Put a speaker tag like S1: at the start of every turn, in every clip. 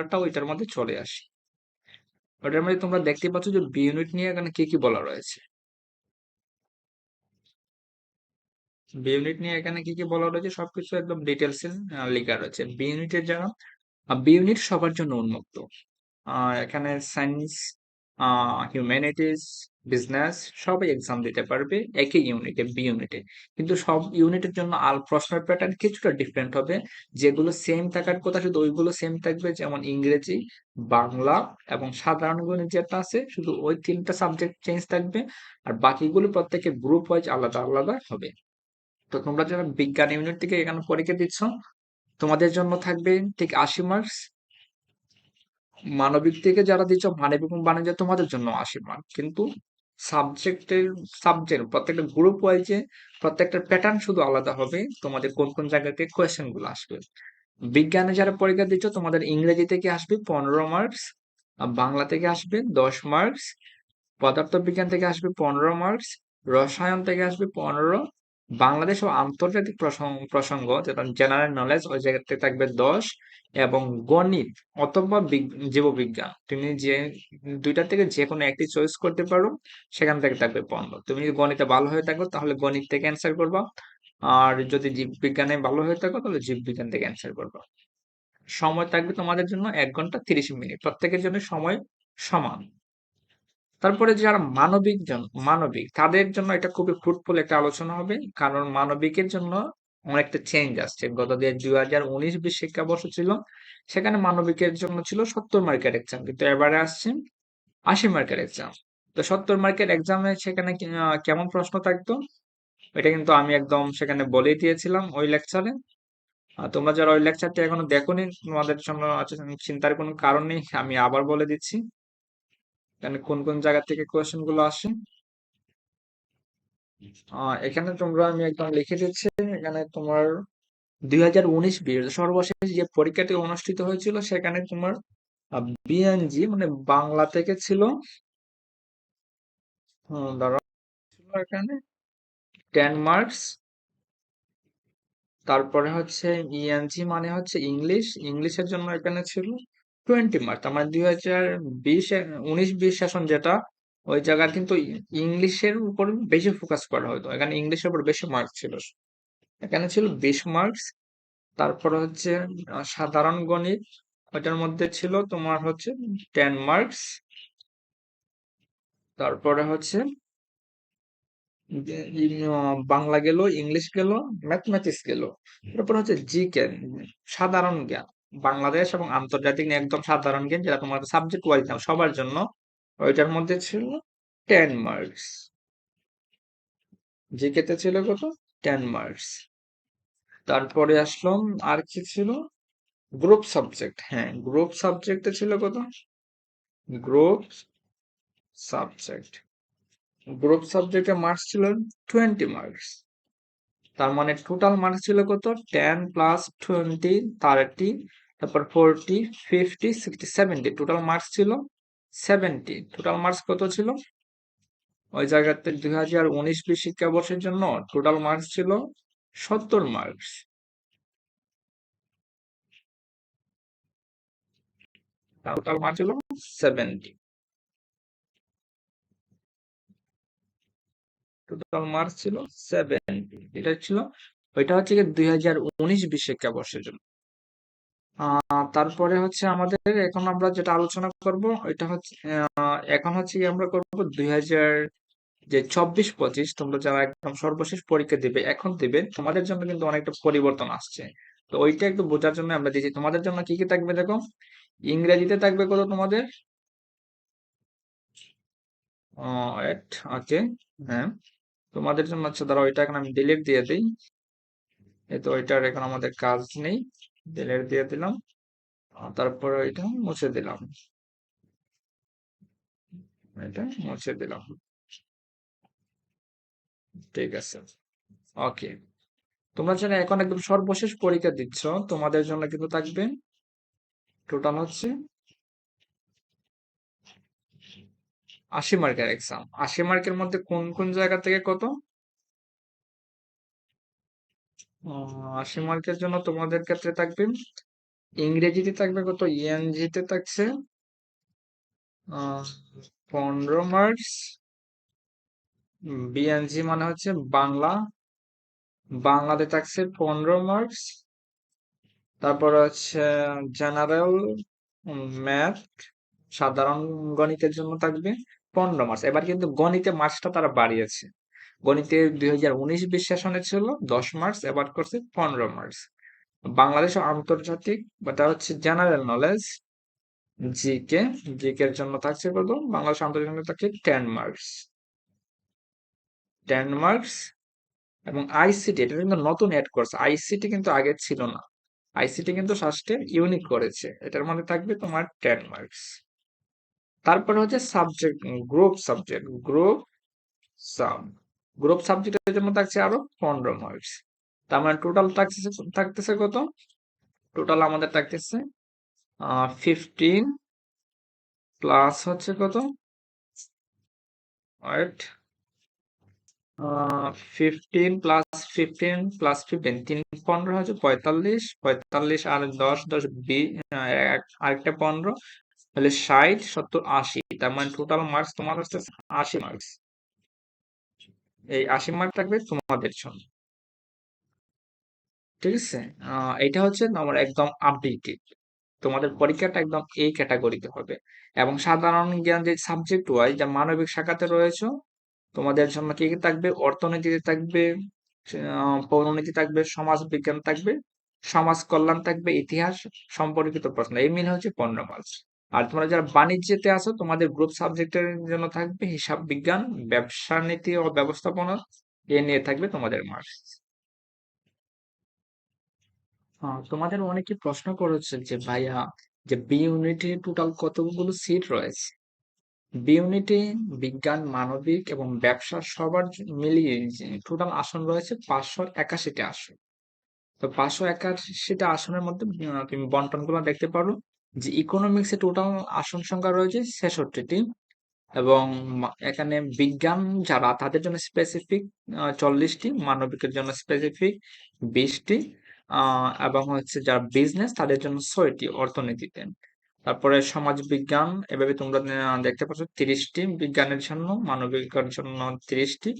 S1: চ্যাপ্টারটা ওইটার মধ্যে চলে আসি। ওটার মধ্যে তোমরা দেখতে পাচ্ছ যে বি ইউনিট নিয়ে এখানে কি কি বলা রয়েছে? বি ইউনিট নিয়ে এখানে কি কি বলা রয়েছে? সবকিছু একদম ডিটেলসে লেখা রয়েছে। বি ইউনিটের যারা বি ইউনিট সবার জন্য উন্মুক্ত। এখানে সায়েন্স হিউম্যানিটিস বিজনেস সবাই এক্সাম দিতে পারবে, একই ইউনিটে বি ইউনিটে কিন্তু সব ইউনিটের জন্য আল প্রশ্নের প্যাটার্ন কিছুটা ডিফারেন্ট হবে। যেগুলো সেম থাকার কথা, শুধু ওইগুলো সেম থাকবে, যেমন ইংরেজি, বাংলা এবং সাধারণ গণিত যেটা আছে, শুধু ওই তিনটা সাবজেক্ট চেঞ্জ থাকবে, আর বাকিগুলো প্রত্যেকের গ্রুপ ওয়াইজ আলাদা আলাদা হবে। তো তোমরা যারা বিজ্ঞান ইউনিট থেকে এখানে পরীক্ষা দিচ্ছ, তোমাদের জন্য থাকবে ঠিক আশি মার্কস মানবিক থেকে যারা দিচ্ছ মানবিক বাণিজ্য তোমাদের জন্য আশি মার্ক কিন্তু সাবজেক্টের সাবজেক্ট প্রত্যেকটা গ্রুপ ওয়াইজে প্রত্যেকটা প্যাটার্ন শুধু আলাদা হবে। তোমাদের কোন কোন জায়গা থেকে কোয়েশ্চেনগুলো আসবে। বিজ্ঞানে যারা পরীক্ষা দিচ্ছ, তোমাদের ইংরেজি থেকে আসবে পনেরো মার্কস বাংলা থেকে আসবে দশ মার্কস পদার্থ বিজ্ঞান থেকে আসবে পনেরো মার্কস রসায়ন থেকে আসবে পনেরো বাংলাদেশ ও আন্তর্জাতিক প্রসঙ্গ যেটা জেনারেল নলেজ ওই জায়গাতে থাকবে দশ এবং গণিত অথবা জীববিজ্ঞান। তুমি যে দুইটা থেকে যে কোনো একটি চয়েস করতে পারো, সেখান থেকে থাকবে পনেরো। তুমি যদি গণিতে ভালো হয়ে থাকো, তাহলে গণিত থেকে অ্যান্সার করবা। আর যদি জীববিজ্ঞানে ভালো হয়ে থাকো, তাহলে জীববিজ্ঞান থেকে অ্যান্সার করবা। সময় থাকবে তোমাদের জন্য এক ঘণ্টা তিরিশ মিনিট। প্রত্যেকের জন্য সময় সমান। তারপরে যারা মানবিক মানবিক, তাদের জন্য এটা খুবই ফ্রুটফুল একটা আলোচনা হবে। কারণ মানবিকের জন্য অনেকটা চেঞ্জ আসছে। গত দুই হাজার উনিশ বিশ শিক্ষাবর্ষ ছিল, সেখানে মানবিকের জন্য ছিল সত্তর মার্কের এক্সাম কিন্তু এবারে আসছে আশি মার্কের এক্সাম তো সত্তর মার্কের এক্সামে সেখানে কেমন প্রশ্ন থাকতো? এটা কিন্তু আমি একদম সেখানে বলেই দিয়েছিলাম ওই লেকচারে তোমরা যারা ওই লেকচারটি এখনও দেখোনি, তোমাদের জন্য চিন্তার কোনো কারণ নেই। আমি আবার বলে দিচ্ছি। এখানে কোন কোন জায়গা থেকে কোয়েশ্চেনগুলো আসে? আহ, এখানে তোমরা আমি একদম লিখে দিচ্ছি এখানে তোমার দুই হাজার উনিশ বিশ সর্বশেষ যে পরীক্ষাটি অনুষ্ঠিত হয়েছিল সেখানে তোমার বিএনজি মানে বাংলা থেকে ছিল ছিল এখানে টেন মার্কস তারপরে হচ্ছে ইএনজি মানে হচ্ছে ইংলিশ ইংলিশের জন্য এখানে ছিল টোয়েন্টি তার মানে দুই হাজার বিশ উনিশ বিশ শাসন যেটা, ওই জায়গায় কিন্তু ইংলিশের উপর বেশি ফোকাস করা হতো। এখানে ইংলিশের উপর বেশি মার্কস ছিল। এখানে ছিল বিশ মার্কস তারপর হচ্ছে সাধারণ গণিত, ওইটার মধ্যে ছিল তোমার হচ্ছে টেন মার্কস তারপরে হচ্ছে বাংলা গেল, ইংলিশ গেল ম্যাথমেটিক্স গেল, তারপর হচ্ছে জিকে সাধারণ জ্ঞান। বাংলাদেশ এবং আন্তর্জাতিক একদম সাধারণ জ্ঞান যেটা তোমার সাবজেক্ট ওয়াইজ দাও সবার জন্য ওইটার মধ্যে ছিল টেন মার্কস জিকে তে ছিল কত? টেন মার্কস তারপরে আসলাম, আর কি ছিল? গ্রুপ সাবজেক্ট হ্যাঁ গ্রুপ সাবজেক্টে ছিল কত? গ্রুপ সাবজেক্ট গ্রুপ সাবজেক্টে মার্কস ছিল টোয়েন্টি মার্কস তার মানে টোটাল মার্কস ছিল কত? টেন প্লাস টোয়েন্টি থার্টি তারপর forty fifty sixty seventy total marks ছিল সেভেন্টি টোটাল মার্কস কত ছিল? ওই জায়গাতে দুই হাজার উনিশ বিশ শিক্ষাবর্ষের জন্য টোটাল মার্কস ছিল সত্তর মার্কস টোটাল মার্কস ছিল সেভেন্টি টোটাল মার্কস ছিল সেভেন্টি এটা ছিল, ওইটা হচ্ছে কি দুই হাজার উনিশ বিশ শিক্ষাবর্ষের জন্য। তারপরে হচ্ছে আমাদের এখন আমরা যেটা আলোচনা করব এটা হচ্ছে এখন হচ্ছে আমরা করব দুই হাজার, যে চব্বিশ পঁচিশ, তোমরা যারা একদম সর্বশেষ পরীক্ষা দিবে, এখন দিবে, তোমাদের জন্য কিন্তু অনেকটা পরিবর্তন আসছে। তো ওইটা একটু বোঝার জন্য আমরা দিয়েছি। তোমাদের জন্য কি কি থাকবে দেখো? ইংরেজিতে থাকবে কত তোমাদের? ওকে হ্যাঁ। তোমাদের জন্য আচ্ছা দাঁড়াও ওইটা এখন আমি ডিলিট দিয়ে দিই। এই তো ওইটার এখন আমাদের কাজ নেই। ডিলিট দিয়ে দিলাম। তারপরে ওইটা মুছে দিলাম। এটা মুছে দিলাম। ঠিক আছে। ওকে তোমরা যারা এখন একদম সর্বশেষ পরীক্ষা দিচ্ছ। তোমাদের জন্য কিন্তু থাকবে। টোটাল হচ্ছে আশি মার্কের এক্সাম আশি মার্কের মধ্যে কোন কোন জায়গা থেকে কত? আশি মার্কের জন্য তোমাদের ক্ষেত্রে থাকবে ইংরেজিতে থাকবে কত? ইএনজিতে থাকছে। পনেরো মার্কস। বিএনজি মানে হচ্ছে বাংলা। বাংলাতে থাকছে পনেরো মার্কস। তারপর হচ্ছে জেনারেল ম্যাথ সাধারণ গণিতের জন্য থাকবে। পনেরো মার্কস এবার কিন্তু গণিতে মার্কসটা তারা বাড়িয়েছে। গণিতে দুই হাজার উনিশ বিশ সেশনে ছিল, দশ মার্চ, এবার করছে পনেরো মার্চ। বাংলাদেশ আন্তর্জাতিক এটা হচ্ছে জেনারেল নলেজ জিকে জিকে এর জন্য থাকছে কত? বাংলাদেশ আন্তর্জাতিক থাকছে টেন মার্কস টেন মার্কস এবং আইসিটি এটা কিন্তু নতুন অ্যাড করছে আইসিটি কিন্তু আগে ছিল না। আইসিটি কিন্তু ফার্স্টে ইউনিক করেছে। এটার মধ্যে থাকবে তোমার টেন মার্কস তারপরে হচ্ছে subject group subject group sub group সাবজেক্টের জন্য থাকছে আরও পনেরো মার্কস তার মানে টোটাল থাকতেছে থাকতেছে কত? টোটাল আমাদের থাকতেছে ফিফটিন প্লাস হচ্ছে কত? Wait fifteen plus fifteen plus fifteen তিন, পনেরো হচ্ছে পঁয়তাল্লিশ পঁয়তাল্লিশ আর দশ দশ, বি আরেকটা পনেরো তাহলে ষাট, সত্তর, আশি, তার মানে টোটাল মার্কস তোমার হচ্ছে আশি মার্কস এই আশি মার্ক থাকবে তোমাদের জন্য। ঠিক আছে? এটা হচ্ছে তোমার একদম আপডেটেড তোমাদের পরীক্ষাটা একদম এই ক্যাটাগরিতে হবে। এবং সাধারণ জ্ঞান যে সাবজেক্ট ওয়াইজ যা মানবিক শাখাতে রয়েছে, তোমাদের জন্য কি কি থাকবে? অর্থনীতিতে থাকবে পৌরনীতি থাকবে সমাজ বিজ্ঞান থাকবে, সমাজ কল্যাণ থাকবে, ইতিহাস, সম্পর্কিত প্রশ্ন। এই মিলে হচ্ছে পনেরো মার্কস আর তোমরা যারা বাণিজ্যতে আছো, তোমাদের গ্রুপ সাবজেক্টের জন্য থাকবে হিসাব বিজ্ঞান, ব্যবসা নীতি ও ব্যবস্থাপনা এ নিয়ে থাকবে তোমাদের মার্কস তোমাদের অনেকে প্রশ্ন করেছে যে ভাইয়া, যে বি ইউনিটে টোটাল কতগুলো সিট রয়েছে? বি ইউনিটে বিজ্ঞান, মানবিক এবং ব্যবসা সবার মিলিয়ে টোটাল আসন রয়েছে পাঁচশো একাশিটা আসন। তো পাঁচশো একাশিটা আসনের মধ্যে তুমি বন্টনগুলো দেখতে পারো। যে ইকোনমিক্সে টোটাল আসন সংখ্যা রয়েছে ছেষট্টিটি এবং এখানে বিজ্ঞান যারা, তাদের জন্য স্পেসিফিক চল্লিশটি, মানবিকের জন্য স্পেসিফিক বিশটি এবং হচ্ছে যারা বিজনেস তাদের জন্য ছয়টি অর্থনীতিতে। তারপরে সমাজ বিজ্ঞান, এভাবে তোমরা দেখতে পাচ্ছ তিরিশটি, বিজ্ঞানের জন্য মানবিকের জন্য তিরিশটি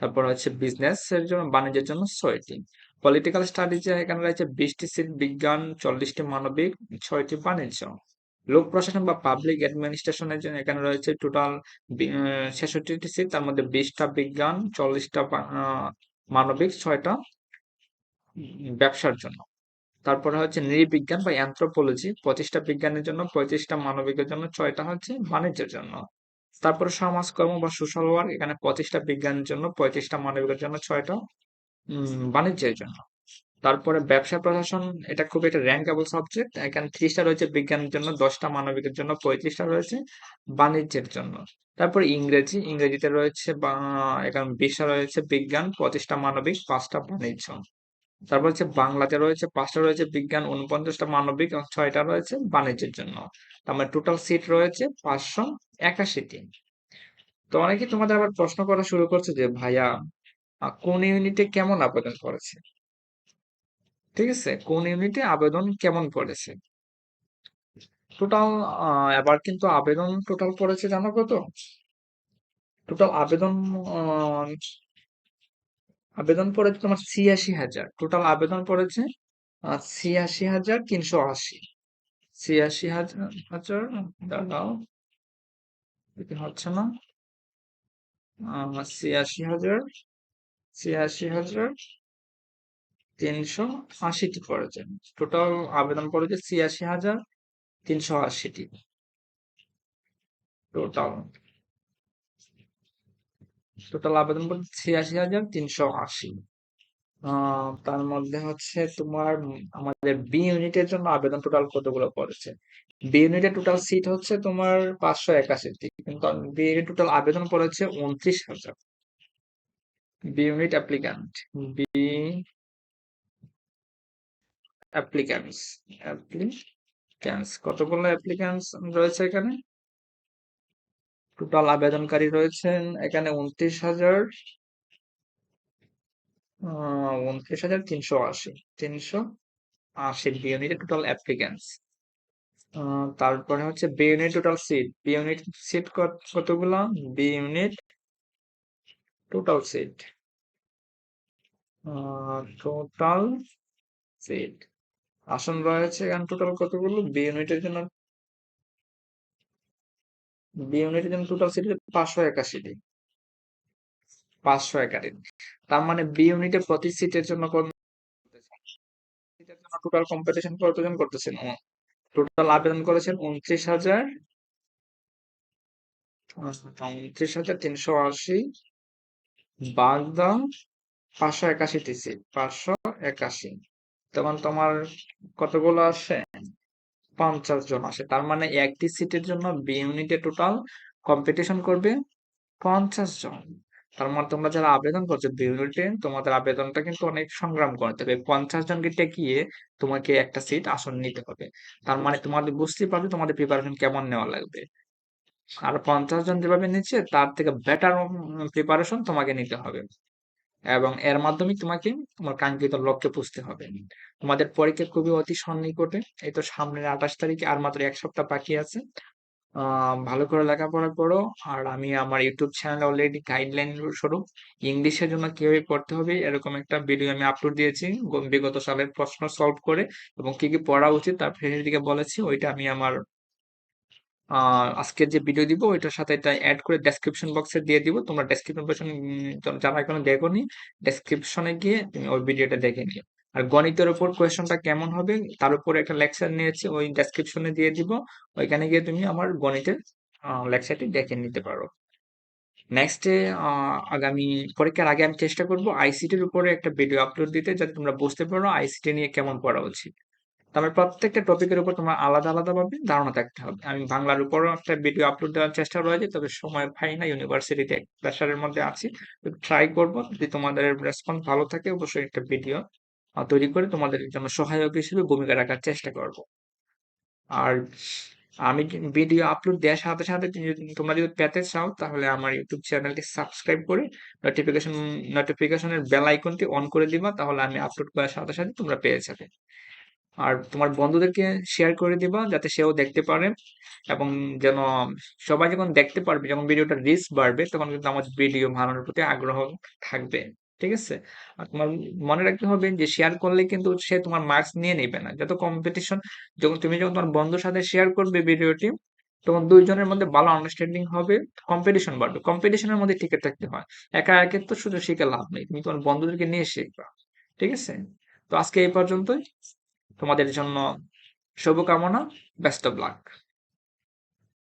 S1: তারপর হচ্ছে বিজনেস এর জন্য, বাণিজ্যের জন্য ছয়টি। পলিটিক্যাল স্টাডিজে এখানে রয়েছে বিশটি সিট বিজ্ঞান, চল্লিশটি মানবিক, ছয়টি বাণিজ্য। লোক প্রশাসন বা পাবলিক অ্যাডমিনিস্ট্রেশনের জন্য এখানে রয়েছে টোটাল ছেষট্টিটি সিট, তার মধ্যে বিশটা বিজ্ঞান, চল্লিশটা মানবিক, ছয়টা ব্যবসার জন্য। তারপরে হচ্ছে নৃবিজ্ঞান বা অ্যানথ্রোপোলজি পঁচিশটা বিজ্ঞানের জন্য, পঁয়ত্রিশটা মানবিকের জন্য, ছয়টা হচ্ছে বাণিজ্যের জন্য। তারপরে সমাজকর্ম বা সোশ্যাল ওয়ার্ক এখানে পঁচিশটা বিজ্ঞানের জন্য, পঁয়ত্রিশটা মানবিকের জন্য, ছয়টা উম, বাণিজ্যের জন্য। তারপরে ব্যবসা প্রশাসন এটা খুব একটা র্যাঙ্কেবল সাবজেক্ট এখানে ত্রিশটা রয়েছে বিজ্ঞানের জন্য দশটা মানবিকের জন্য পঁয়ত্রিশটা রয়েছে বাণিজ্যের জন্য। তারপর ইংরেজি ইংরেজিতে রয়েছে বা এখানে বিশটা রয়েছে বিজ্ঞান পঁচিশটা মানবিক পাঁচটা বাণিজ্য। তারপর হচ্ছে বাংলাতে রয়েছে পাঁচটা রয়েছে বিজ্ঞান উনপঞ্চাশটা মানবিক এবং ছয়টা রয়েছে বাণিজ্যের জন্য। তার মানে টোটাল সিট রয়েছে পাঁচশো একাশিটি। তো অনেকে তোমাদের আবার প্রশ্ন করা শুরু করছে যে ভাইয়া কোন ইউনিটে কেমন আবেদন করেছে? ঠিক আছে? কোন ইউনিটে আবেদন কেমন পড়েছে টোটাল এবার কিন্তু আবেদন টোটাল পড়েছে জানো কত? টোটাল আবেদন আবেদন পড়েছে তোমার ছিয়াশি হাজার। টোটাল আবেদন পড়েছে ছিয়াশি হাজার তিনশো আশি। ছিয়াশি হাজার হাজার, দাঁড়াও। হচ্ছে না? ছিয়াশি হাজার ছিয়াশি হাজার তিনশো আশিটি পড়েছে টোটাল আবেদন পড়েছে ছিয়াশি হাজার তিনশো আশিটি। টোটাল টোটাল আবেদন পড়েছে ছিয়াশি হাজার তিনশো আশি। তার মধ্যে হচ্ছে তোমার আমাদের বি ইউনিটের জন্য আবেদন টোটাল কতগুলো পড়েছে? বি ইউনিটের টোটাল সিট হচ্ছে তোমার পাঁচশো একাশিটি। কিন্তু বি ইউনিট টোটাল আবেদন পড়েছে উনত্রিশ হাজার। Unit applicant B applicants applicants কতগুলো অ্যাপ্লিক্যান্টস রয়েছে এখানে? টোটাল আবেদনকারী রয়েছেন এখানে উনত্রিশ হাজার। উনত্রিশ হাজার তিনশো আশি। তিনশো আশি বি ইউনিটের টোটাল অ্যাপ্লিক্যান্স তারপরে হচ্ছে B unit total seat B unit seat কতগুলো? B unit total seat total seat আসন রয়েছে এখানে টোটাল কতগুলো? বি ইউনিটের জন্য। বি ইউনিটের জন্য টোটাল সিট পাঁচশো একাশিটি। পাঁচশো একাশি তার মানে বি ইউনিটে প্রতি সিটের জন্য টোটাল কম্পিটিশন কতজন করতেছেন? টোটাল আবেদন করেছেন উনত্রিশ হাজার উনত্রিশ হাজার তিনশো আশি। বাদ দাও পাঁচশো একাশিটি সিট পাঁচশো একাশি। তখন তোমার কতগুলো আসে পঞ্চাশ জন আসে তার মানে একটি সিটের জন্য বি ইউনিটে টোটাল কম্পিটিশন করবে পঞ্চাশ জন। তার মানে তোমরা যারা আবেদন করছ বি ইউনিটে তোমাদের আবেদনটা কিন্তু অনেক সংগ্রাম করতে হবে। পঞ্চাশ জনকে টেকিয়ে তোমাকে একটা সিট আসন নিতে হবে। তার মানে তোমাদের বুঝতেই পারবে তোমাদের প্রিপারেশন কেমন নেওয়া লাগবে। আর পঞ্চাশ জন যেভাবে নিচ্ছে, তার থেকে বেটার প্রিপারেশন তোমাকে নিতে হবে। এবং এর মাধ্যমে তোমাকে তোমার কাঙ্ক্ষিত লক্ষ্যে পুষতে হবে। তোমাদের পরীক্ষা খুবই অতি সন্নিকটে। এই তো সামনের আঠাশ তারিখে আর মাত্র এক সপ্তাহ বাকি আছে। ভালো করে লেখাপড়া করো। আর আমি আমার ইউটিউব চ্যানেল অলরেডি গাইডলাইন স্বরূপ ইংলিশের জন্য কীভাবে পড়তে হবে, এরকম একটা ভিডিও আমি আপলোড দিয়েছি। বিগত সালের প্রশ্ন সলভ করে এবং কি কি পড়া উচিত, তার দিকে বলেছি। ওইটা আমি আমার আজকের যে ভিডিও দিব, ওইটার সাথে এটা অ্যাড করে ডেসক্রিপশন বক্সে দিয়ে দিব। তোমরা ডেসক্রিপশন বক্সে যারা এখনও দেখোনি ডেসক্রিপশনে গিয়ে তুমি ওই ভিডিওটা দেখে নিও। আর গণিতের উপর কোয়েশনটা কেমন হবে, তার উপর একটা লেকচার নিয়েছি, ওই ডেসক্রিপশনে দিয়ে দিব। ওইখানে গিয়ে তুমি আমার গণিতের লেকচারটি দেখে নিতে পারো। নেক্সটে আগামী পরীক্ষার আগে আমি চেষ্টা করব আইসিটির উপরে একটা ভিডিও আপলোড দিতে, যাতে তোমরা বুঝতে পারো আইসিটি নিয়ে কেমন পড়া উচিত। তবে প্রত্যেকটা টপিকের উপর তোমার আলাদা আলাদা ভাবে ধারণা থাকতে হবে। আমি বাংলার উপরও একটা ভিডিও আপলোড দেওয়ার চেষ্টা রয়েছে, তবে সময় পাই না ইউনিভার্সিটিতে প্রেশারের মধ্যে আছি। ট্রাই করব, যদি তোমাদের রেসপন্স ভালো থাকে, অবশ্যই একটা ভিডিও তৈরি করে তোমাদের জন্য সহায়ক হিসেবে ভূমিকা রাখার চেষ্টা করব। আর আমি ভিডিও আপলোড দেওয়ার সাথে সাথে তোমরা যদি পেতে চাও, তাহলে আমার ইউটিউব চ্যানেলটি সাবস্ক্রাইব করে নোটিফিকেশন নোটিফিকেশনের বেল আইকনটি অন করে দিবা, তাহলে আমি আপলোড করার সাথে সাথে তোমরা পেয়ে যাবে। আর তোমার বন্ধুদেরকে শেয়ার করে দিবা যাতে সেও দেখতে পারে এবং যেন সবাই যখন দেখতে পারবে, যখন ভিডিওটা রিচ বাড়বে, তখন কিন্তু আমার ভিডিও বানানোর প্রতি আগ্রহ থাকবে। ঠিক আছে? আর তোমার মনে রাখতে হবে যে শেয়ার করলে কিন্তু সে তোমার মার্কস নিয়ে নেবে না। যত কম্পিটিশন যখন তুমি যখন তোমার বন্ধুর সাথে শেয়ার করবে ভিডিওটি তখন দুইজনের মধ্যে ভালো আন্ডারস্ট্যান্ডিং হবে কম্পিটিশন বাড়বে। কম্পিটিশনের মধ্যে টিকে থাকতে হয়। একা একে তো শুধু শিখে লাভ নেই। তুমি তোমার বন্ধুদেরকে নিয়ে শিখবা। ঠিক আছে? তো আজকে এই পর্যন্তই। তোমাদের জন্য শুভকামনা বেস্ট অফ লাক